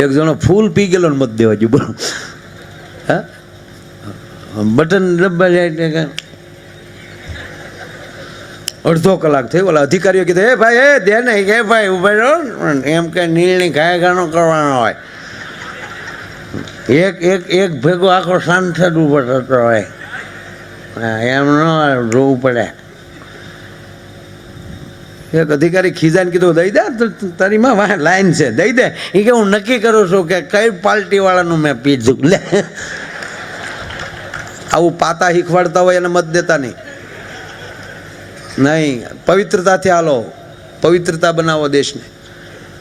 એક જણો ફૂલ પી ગયેલો મત દેવા ગયો. બોલો હા? બટન ડબ્બા જાય અડધો કલાક થયો. ઓલા અધિકારીઓ કીધું, એ ભાઈ, એ દે નહીં કે ભાઈ, ઊભા રહો એમ કે નીલની ગાય ગાનો કરવાનો હોય. એક એક એક ભેગો આખો સાંસદ ઊભો થતો હોય. એમ ન જોવું પડે. એક અધિકારી ખીજાને કીધું, દઈ દે, તો તારી માં વાહ, લાઈન છે, દઈ દે. એ કે, હું નક્કી કરું છું કે કઈ પાર્ટી વાળાનું મેં પીધું લે. આવું પાતા શીખવાડતા હોય એને મત દેતા નહીં. નહીં, પવિત્રતાથી હાલો, પવિત્રતા બનાવો દેશને.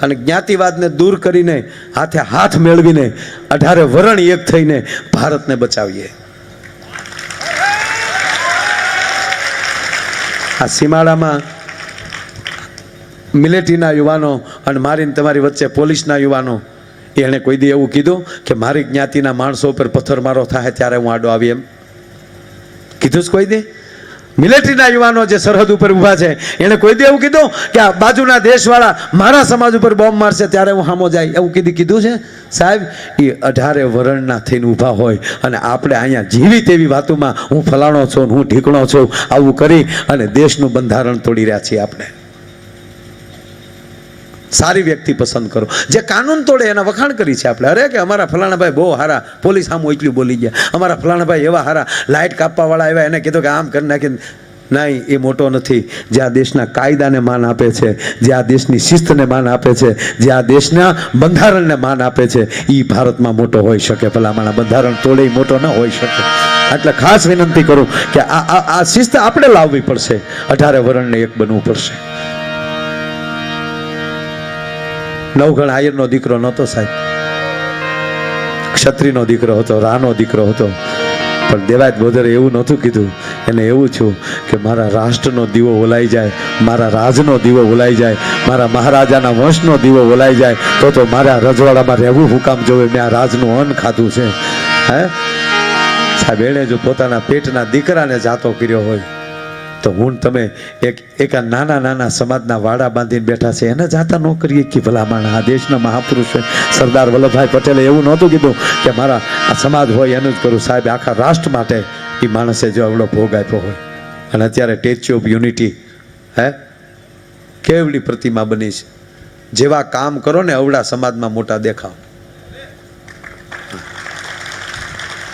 અને જ્ઞાતિવાદને દૂર કરીને, હાથે હાથ મેળવીને, અઢારે વરણ એક થઈને ભારતને બચાવીએ. આ સીમાડામાં મિલિટરીના યુવાનો અને મારીને તમારી વચ્ચે પોલીસના યુવાનો, એણે કોઈ દી એવું કીધું કે મારી જ્ઞાતિના માણસો ઉપર પથ્થરમારો થાય ત્યારે હું આડો આવી એમ. કીધું છે કોઈ દી? મિલિટરીના યુવાનો જે સરહદ ઉપર ઊભા છે, એણે કોઈ દી એવું કીધું કે આ બાજુના દેશવાળા મારા સમાજ ઉપર બોમ્બ મારશે ત્યારે હું સામો જાય? એવું કીધું કીધું છે? સાહેબ, એ અઢારે વરણના થઈને ઊભા હોય અને આપણે અહીંયા જીવી તેવી વાતોમાં હું ફલાણો છું હું ઢીકણો છું. આવું કરી અને દેશનું બંધારણ તોડી રહ્યા છીએ આપણે. સારી વ્યક્તિ પસંદ કરો. જે કાનૂન તોડે એના વખાણ કરી છે આપણે. અરે કે અમારા ફલાણાભાઈ બહુ હારા. પોલીસ આમ એટલું બોલી ગયા. અમારા ફલાણાભાઈ એવા હારા. લાઇટ કાપવાવાળા આવ્યા. એને કીધું કે આમ કરી નાખી નહીં, એ મોટો નથી. જે આ દેશના કાયદાને માન આપે છે, જે આ દેશની શિસ્તને માન આપે છે, જે આ દેશના બંધારણને માન આપે છે એ ભારતમાં મોટો હોઈ શકે. ભલામણા બંધારણ તોડે મોટો ન હોઈ શકે. એટલે ખાસ વિનંતી કરું કે આ- આ શિસ્ત આપણે લાવવી પડશે. અઢારે વરણને એક બનવું પડશે. નવઘણ આયરનો દીકરો નહોતો સાહેબ. ક્ષત્રિયનો દીકરો હતો, રાનો દીકરો હતો. પણ દેવાયત બોધરે એવું નહોતું કીધું. એને એવું છું કે મારા રાષ્ટ્રનો દીવો ઓલાઈ જાય, મારા રાજનો દીવો ઓલાઈ જાય, મારા મહારાજાના વંશનો દીવો ઓલાઈ જાય, તો તો મારા રજવાડામાં રહેવું હુકામ જોવે, મેં આ રાજનું અન્ન ખાધું છે. હે? સાહેબ, એણે જો પોતાના પેટના દીકરાને જાતો કર્યો હોય તો હું તમે એક એક નાના નાના સમાજના વાડા બાંધીને બેઠા છે. એને જાતા ન કરીએ કે ભલામણ આ દેશના મહાપુરુષ સરદાર વલ્લભભાઈ પટેલે એવું નહોતું કીધું કે મારા આ સમાજ હોય એનું જ કરું. સાહેબ, આખા રાષ્ટ્ર માટે એ માણસે જો આવડો ભોગ આપ્યો હોય. અને અત્યારે સ્ટેચ્યુ ઓફ યુનિટી હે? કેવડી પ્રતિમા બની છે? જેવા કામ કરો ને અવડા સમાજમાં મોટા દેખાવ.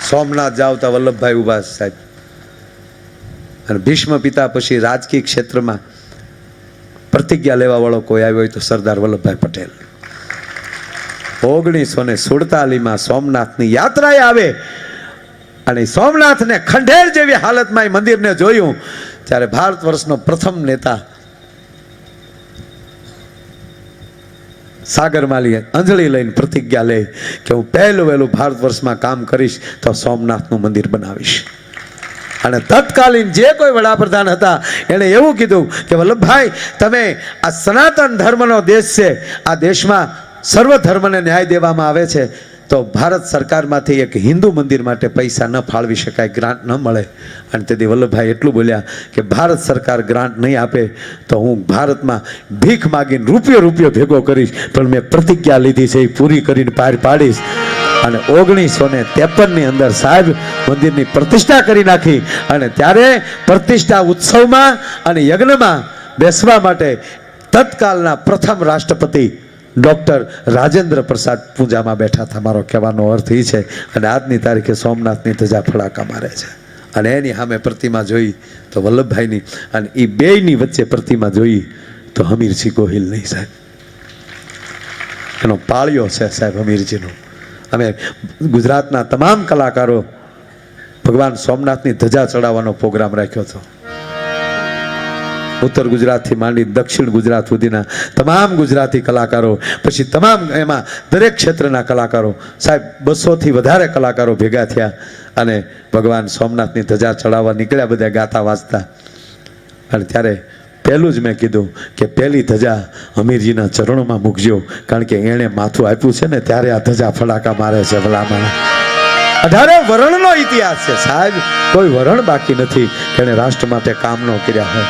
સોમનાથ જાવતા વલ્લભભાઈ ઊભા સાહેબ. અને ભીષ્મ પિતા પછી રાજકીય ક્ષેત્રમાં પ્રતિજ્ઞા લેવા વાળો કોઈ આવ્યો હોય તો સરદાર વલ્લભભાઈ પટેલ. ઓગણીસો ને સુડતાલીસમાં સોમનાથની યાત્રાએ આવે અને સોમનાથને ખંડેર જેવી હાલતમાં એ મંદિરને જોયું, ત્યારે ભારત વર્ષનો પ્રથમ નેતા સાગરમાલીએ અંજળી લઈને પ્રતિજ્ઞા લે કે હું પહેલું વહેલું ભારત વર્ષમાં કામ કરીશ તો સોમનાથનું મંદિર બનાવીશ. અને તત્કાલીન જે કોઈ વડાપ્રધાન હતા, એણે એવું કીધું કે વલ્લભભાઈ, તમે આ સનાતન ધર્મનો દેશ છે, આ દેશમાં સર્વ ધર્મને ન્યાય દેવામાં આવે છે, તો ભારત સરકારમાંથી એક હિન્દુ મંદિર માટે પૈસા ન ફાળવી શકાય, ગ્રાન્ટ ન મળે. અને તેથી વલ્લભભાઈ એટલું બોલ્યા કે ભારત સરકાર ગ્રાન્ટ નહીં આપે, તો હું ભારતમાં ભીખ માગીને રૂપિયો રૂપિયો ભેગો કરીશ, પણ મેં પ્રતિજ્ઞા લીધી છે, એ પૂરી કરીને પાર પાડીશ. અને ઓગણીસો ને ત્રેપનની અંદર સાહેબ મંદિરની પ્રતિષ્ઠા કરી નાખી અને ત્યારે પ્રતિષ્ઠા ઉત્સવમાં અને યજ્ઞમાં બેસવા માટે તત્કાલના પ્રથમ રાષ્ટ્રપતિ ડૉક્ટર રાજેન્દ્ર પ્રસાદ પૂજામાં બેઠા હતા. મારો કહેવાનો અર્થ એ છે અને આજની તારીખે સોમનાથની ધજા ફડાકા મારે છે. અને એની સામે પ્રતિમા જોઈ તો વલ્લભભાઈની અને એ બેયની વચ્ચે પ્રતિમા જોઈ તો હમીરસિંહ ગોહિલ નહીં સાહેબ. એનો પાળ્યો છે સાહેબ હમીરજીનો. અમે ગુજરાતના તમામ કલાકારો ભગવાન સોમનાથની ધજા ચડાવવાનો પ્રોગ્રામ રાખ્યો હતો. ઉત્તર ગુજરાતથી માંડી દક્ષિણ ગુજરાત સુધીના તમામ ગુજરાતી કલાકારો, પછી તમામ એમાં દરેક ક્ષેત્રના કલાકારો, સાહેબ, બસોથી વધારે કલાકારો ભેગા થયા અને ભગવાન સોમનાથની ધજા ચડાવવા નીકળ્યા, બધા ગાતા વાંચતા. અને ત્યારે પહેલું જ મેં કીધું કે પહેલી ધજા અમીરજીના ચરણોમાં મૂકજો, કારણ કે એણે માથું આપ્યું છે ને ત્યારે આ ધજા ફડાકા મારે છે ભલામણ. અઢારે વરણનો ઇતિહાસ છે સાહેબ, કોઈ વરણ બાકી નથી એણે રાષ્ટ્ર માટે કામ ન કર્યા હોય.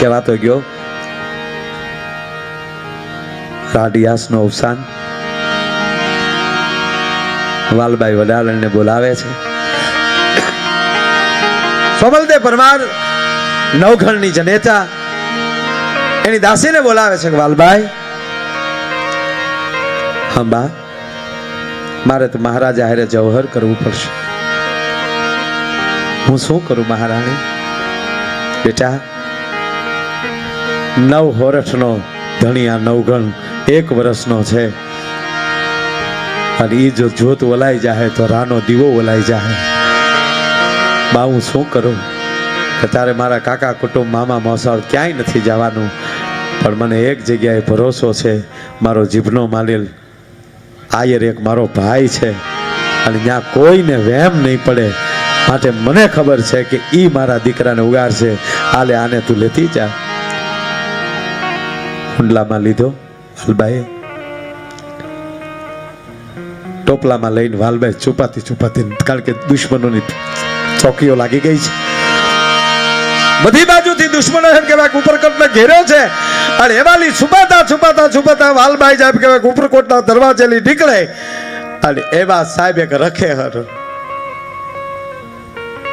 કહેવાતો ગયો? રાડિયાસનું અવસાન. વાલભાઈ વડાલણને બોલાવે છે. સોમલદેવ પરમાર નવઘણની જનેતા એની દાસીને બોલાવે છે વાલભાઈ હંબા મારે તો મહારાજા હારે જવહર કરવું પડશે. હું શું કરું મહારાણી? બેટા, નવ હોરઠનો ધણિયા નવગણ એક વર્ષનો છે. અને એ જો જોત ઓલાઈ જાય તો રાનો દીવો ઓલાઈ જાય બા, હું શું કરું? કે તારે મારા કાકા કુટુંબ મામા મોસાળ ક્યાંય નથી જવાનું? પણ મને એક જગ્યાએ ભરોસો છે, મારો જીભનો માલિલ. આયર એક મારો ભાઈ છે, અને ત્યાં કોઈને વહેમ નહીં પડે. માટે મને ખબર છે કે ઈ મારા દીકરાને ઉગાડશે. આલે આને તું લેતી જા. હુંડલામાં લીધો વાલબાઈએ ટોપલામાં લઈને વાલબાઈ છુપાતી છુપાતી કારણ કે દુશ્મનોની ચોકીઓ લાગી ગઈ છે. બધી બાજુથી દુશ્મનો એમ કહેવાય ઉપરકોટને ઘેર્યો છે. અને એવાલી છુપાતા છુપાતા છુપાતા વાલબાઈ સાહેબ કહેવાય ઉપરકોટના દરવાજેલી નીકળે. અને એવા સાહેબ એક રખે હર.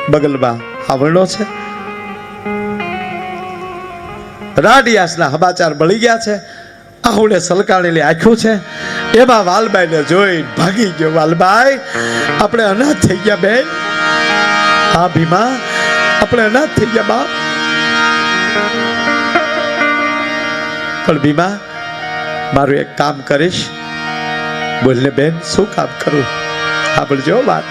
બગલમાં આવરણો છે. રાડિયાસના હબાચાર મળી ગયા છે. આહુડે સલકાણેલી આંખ્યું છે. એમાં વાલબાઈને જોઈ ભાગી ગયો વાલબાઈ. આપણે અનાથ થઈ ગયા બેન. હા ભીમા, આપણે અનાથ થઈ ગયા બાપ. પણ ભીમા મારું એક કામ કરીશ. બોલને બેન, શું કામ કરું? સાંભળજો વાત.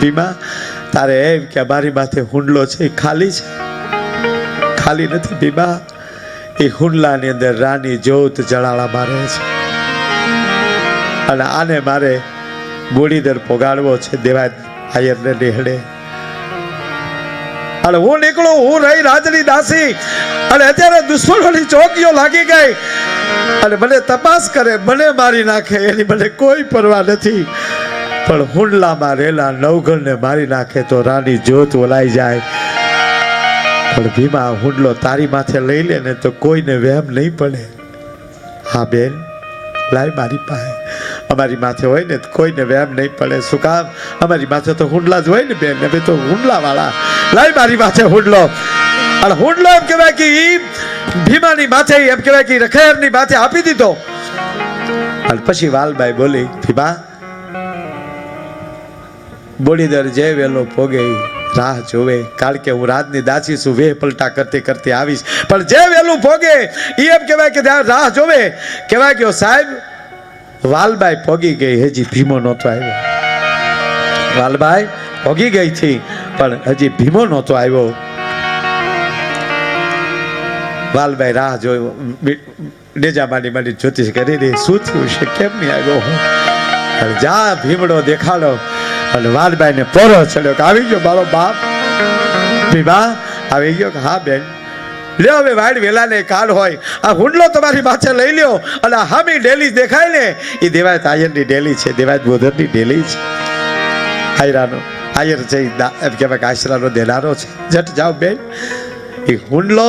ભીમા તારે એમ કે મારી માથે હુંડલો છે, એ ખાલી છે. ખાલી નથી. ભીમા એ હુંડલાની અંદર રાની જોત જળાળા મારે છે. અને આને મારે બોડીદર પોગાડવો છે, દેવાય આયરને નેહડે અને હું નીકળું, હું રહી રાજની દાસી. અને અત્યારે દુશ્મનોની ચોકીઓ લાગી ગઈ. અને મને તપાસ કરે, મને મારી નાખે, એની મને કોઈ પરવા નથી. પણ હુંડલામાં રહેલા નવઘણને મારી નાખે તો રાની જોત ઓલાઈ જાય. પણ ભીમા હુંડલો તારી માથે લઈ લે ને તો કોઈને વહેમ નહીં પડે. હા બેન, લાય મારી પાસે. અમારી માથે હોય ને, કોઈને વહેમ નહીં પડે. શું કામ? અમારી માથે તો હુંડલા જ હોય ને બેન, અમે તો હુંડલા વાળા લાય મારી માથે હુંડલો. અને હુંડલો એમ કહેવાય કે ભીમાની માથે, એમ કહેવાય કે રખેરની માથે આપી દીધો. અને પછી વાલબાઈ બોલી, ભીમા, બોડીદર જે વેલો પોગે રાહ જોવે. કારણ કે હું રાજની દાસી છું વે પલટા કરતી કરતી આવીશ. પણ જે વેલું ભોગે એ એમ કહેવાય કે રાહ જોવે. કહેવાય કે સાહેબ વાલબાઈ પોગી ગઈ. હજી ભીમો નહોતો આવ્યો. વાલબાઈ પોગી ગઈ છે પણ હજી ભીમો નહોતો આવ્યો. વાલબાઈ રાહ જોયો ડેજા માંડી માંડી જ્યોતિષ કરી રહી શું થયું છે? કેમ નહીં આવ્યો હું? જા ભીમડો દેખાડો. અને વાલબાઈને પોરો ચડ્યો કે, આવી ગયો મારો બાપ? ભીમા, આવી ગયો કે, હા બેન. લ્યો હવે વાડ વેલાને કાળ હોય. આ હુંડલો તમારી પાછળ લઈ લ્યો અને આ હામી ડેલી દેખાય ને. એ દેવાય આયરની ડેલી છે દેવાય બોધરની ડેલી છે આયરાનો, આયર છે એમ કહેવાય કે આશરાનો દેનારો છે. જટ જાઓ બેન. એ હુંડલો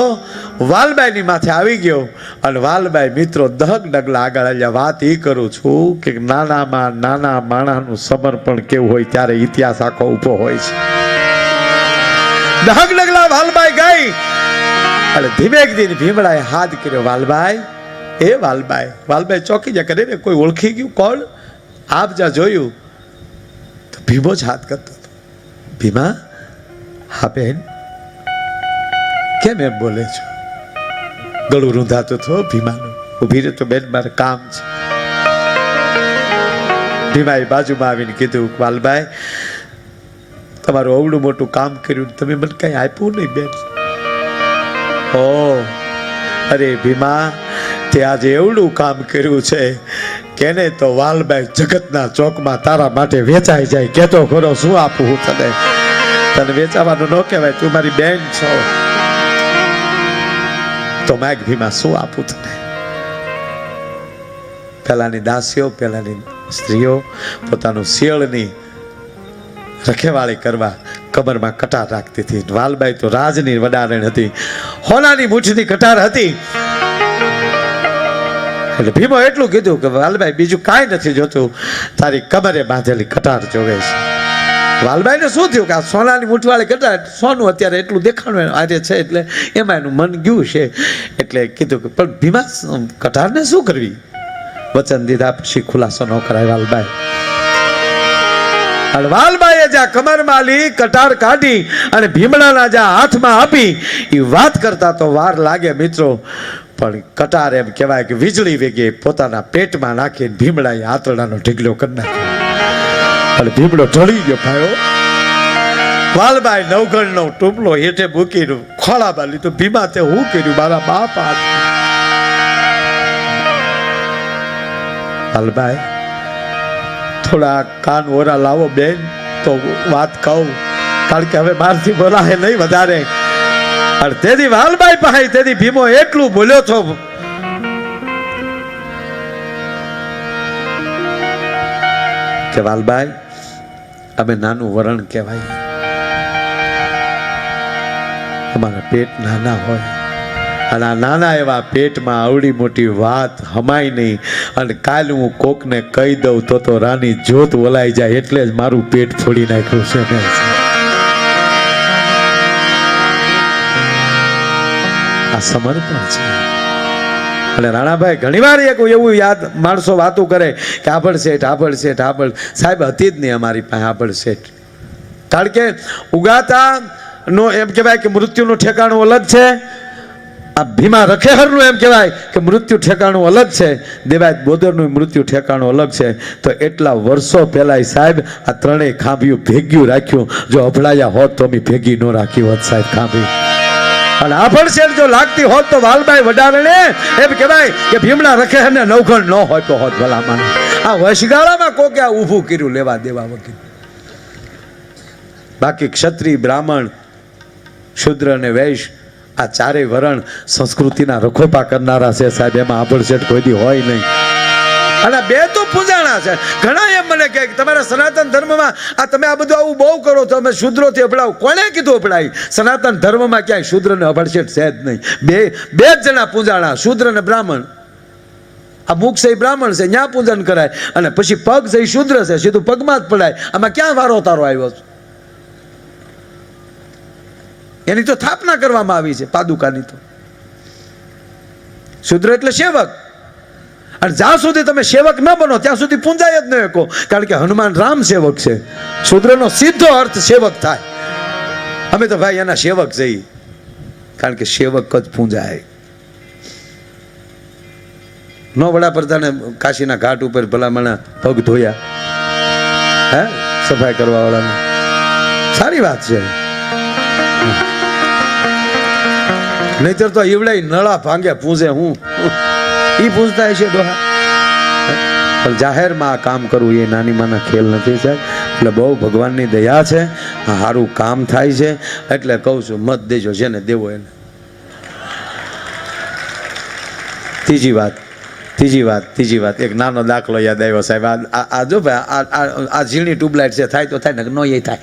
વાલબાઈની માથે આવી ગયો અને વાલબાઈ મિત્રો દહક ડગલા આગળ આવ્યા. વાત એ કરું છું કે નાનામાં નાના માણાનું સમર્પણ કેવું હોય ત્યારે ઇતિહાસ આખો ઊભો હોય છે. દહક ડગલા વાલબાઈ ગઈ. અને ધીમેક ધીમે ભીમડાએ હાથ કર્યો વાલભાઈ એ વાલભાઈ વાલભાઈ ચોકી જા કરે ને, કોઈ ઓળખી ગયું? કોણ? આપ જા જોયું, તો ભીમો જ હાથ કરતો હતો. ભીમા, હા બેન. કેમ એમ બોલે છો? ગળું રૂંધાતું તો ભીમાનું. ઊભી રહે તો બેન, મારે કામ છે. ભીમાએ બાજુમાં આવીને કીધું વાલભાઈ તમારું અવડું મોટું કામ કર્યું તમે મને કઈ આપ્યું નહીં બેન. ઓ, અરે ભીમા તે આજે એવડું કામ કર્યું છે, કેને તો વાલબાઈ જગતના ચોકમાં તારા માટે વેચાઈ જાય કેતો ખરો, શું આપું હું તને? તને વેચાવાનું ન કહેવાય, તું મારી બેન છો. તો માગ ભીમા, શું આપું તને? પેલાની દાસીઓ, પેલાની સ્ત્રીઓ, પોતાનું શિયળની રખેવાળી કરવા કમરમાં કટાર રાખતી હતી. વાલબાઈ તો રાજની વડારણ હતી. હોનાની મૂઠની કટાર હતી. એટલે ભીમો એટલું કીધું કે વાલભાઈ બીજું કાંઈ નથી જોતું. તારી કમરે બાંધેલી કટાર જોવે છે. વાલભાઈને શું થયું કે આ સોનાની મૂઠવાળી કટાર સોનું અત્યારે એટલું દેખાણું આજે છે એટલે એમાં એનું મન ગયું છે. એટલે કીધું કે પણ ભીમા, કટારને શું કરવી? વચન દીધા પછી ખુલાસો ન કરાય વાલભાઈ અને જ્યાં કમરમાં લી કટાર કાઢી અને ભીમડાના જ્યાં હાથમાં આપી એ વાત કરતા તો વાર લાગે મિત્રો. પણ કટાર એમ કહેવાય કે વીજળી વેગે પોતાના પેટમાં નાખીને ભીમડાએ આંતરડાનો ઢીગલો કરી નાખ્યો. અને ભીમડો ઢળી ગયો ભાઈઓ. વાલબાઈ નવગણનો ટૂપલો હેઠે મૂકીને ખોળામાં લીધું. ભીમા તે હું કર્યું? મારા બાપ વાલબાઈ થોડા કાન ઓરા લાવો બેન, તો વાત કહું. કારણ કે હવે મારથી બોલાય નહીં વધારે. અને તેથી વાલબાઈ પાસે, તેથી ભીમો એટલું બોલ્યો છો. કે વાલબાઈ, અમે નાનું વરણ કહેવાય. અમારા પેટ નાના હોય. અને આ નાના એવા પેટમાં આવડી મોટી વાત હમાય નહીં. અને કાલ હું કોકને કહી દઉં તો તો રાની જોત ઓલાઈ જાય એટલે જ મારું પેટ ફોડી નાખ્યું છે ને આ સમર્પણ છે. અને રાણાભાઈ ઘણીવાર એક એવું યાદ માણસો વાતો કરે કે આભળ શેઠ આભળ શેઠ, આભળ. સાહેબ, હતી જ નહીં અમારી પાસે આભળ શેઠ. કારણ કે ઉગાતા નો એમ કહેવાય કે મૃત્યુનું ઠેકાણું અલગ છે. આ ભીમા રખેહરનું એમ કહેવાય કે મૃત્યુ ઠેકાણું અલગ છે. દેવાય બોદરનું મૃત્યુ ઠેકાણું અલગ છે. તો એટલા વર્ષો પહેલાં સાહેબ આ ત્રણેય ખાંભિયું ભેગ્યું રાખ્યું. જો અભડાયા હોત તો અમે ભેગી ન રાખી હોત સાહેબ ખાંભી. અને આભણ શેઠ જો લાગતી હોત તો વાલભાઈ વડારણે એમ કહેવાય કે ભીમડા રખેહરને નવઘણ ન હોય તો હોત ભલામાં આ વશગાળામાં કોકે આ ઊભું કર્યું લેવા દેવા વગેરે. બાકી ક્ષત્રિય બ્રાહ્મણ શુદ્ર અને વૈશ્ય આ ચારેય વરણ સંસ્કૃતિના રખોપા કરનારા છે સાહેબ, એમાં આભળશેઠ કોઈ દી હોય નહીં. અને બે તો પૂજાણા છે. ઘણા એમ મને કહે કે તમારા સનાતન ધર્મમાં આ તમે આ બધું આવું બહુ કરો છો અમે શુદ્રોથી અપડાવ. કોણે કીધું અપડાય સનાતન ધર્મમાં ક્યાંય શુદ્ર ને અભળશેઠ છે જ નહીં. બે બે જ જણા પૂજાણા, શુદ્ર ને બ્રાહ્મણ. આ મુખ છે બ્રાહ્મણ છે, ન્યા પૂજન કરાય. અને પછી પગ છે શુદ્ર છે, સીધું પગમાં જ પડાય. આમાં ક્યાં વારો તારો આવ્યો? છે એની તો સ્થાપના કરવામાં આવી છે, પાદુકાની તો. શુદ્ર એટલે સેવક. અને જ્યાં સુધી તમે સેવક ન બનો, ત્યાં સુધી પૂંજાય જ ન શકો. કારણ કે હનુમાન રામ સેવક છે. શુદ્રનો સીધો અર્થ સેવક થાય. અમે તો ભાઈ એના સેવક જઈએ. કારણ કે સેવક જ પૂંજાય. નો વડાપ્રધાને કાશીના ઘાટ ઉપર ભલામણા પગ ધોયા. હે? સફાઈ કરવા વાળાને સારી વાત છે. નહીતર તો ઈવડાઈ નળા ભાંગે પૂજે હું. ઈ પૂજતા હશે ડોહા. પણ જાહેરમાં આ કામ કરવું એ નાની માના ખેલ નથી સાહેબ. એટલે બહુ ભગવાનની દયા છે, આ સારું કામ થાય છે. એટલે કહું છું, મત દેજો, જેને દેવો એને. ત્રીજી વાત ત્રીજી વાત ત્રીજી વાત. એક નાનો દાખલો યાદ આવ્યો સાહેબ. આ- જો ભાઈ, આ ઝીણી ટ્યુબલાઇટ છે, થાય તો થાય ને ન એ થાય.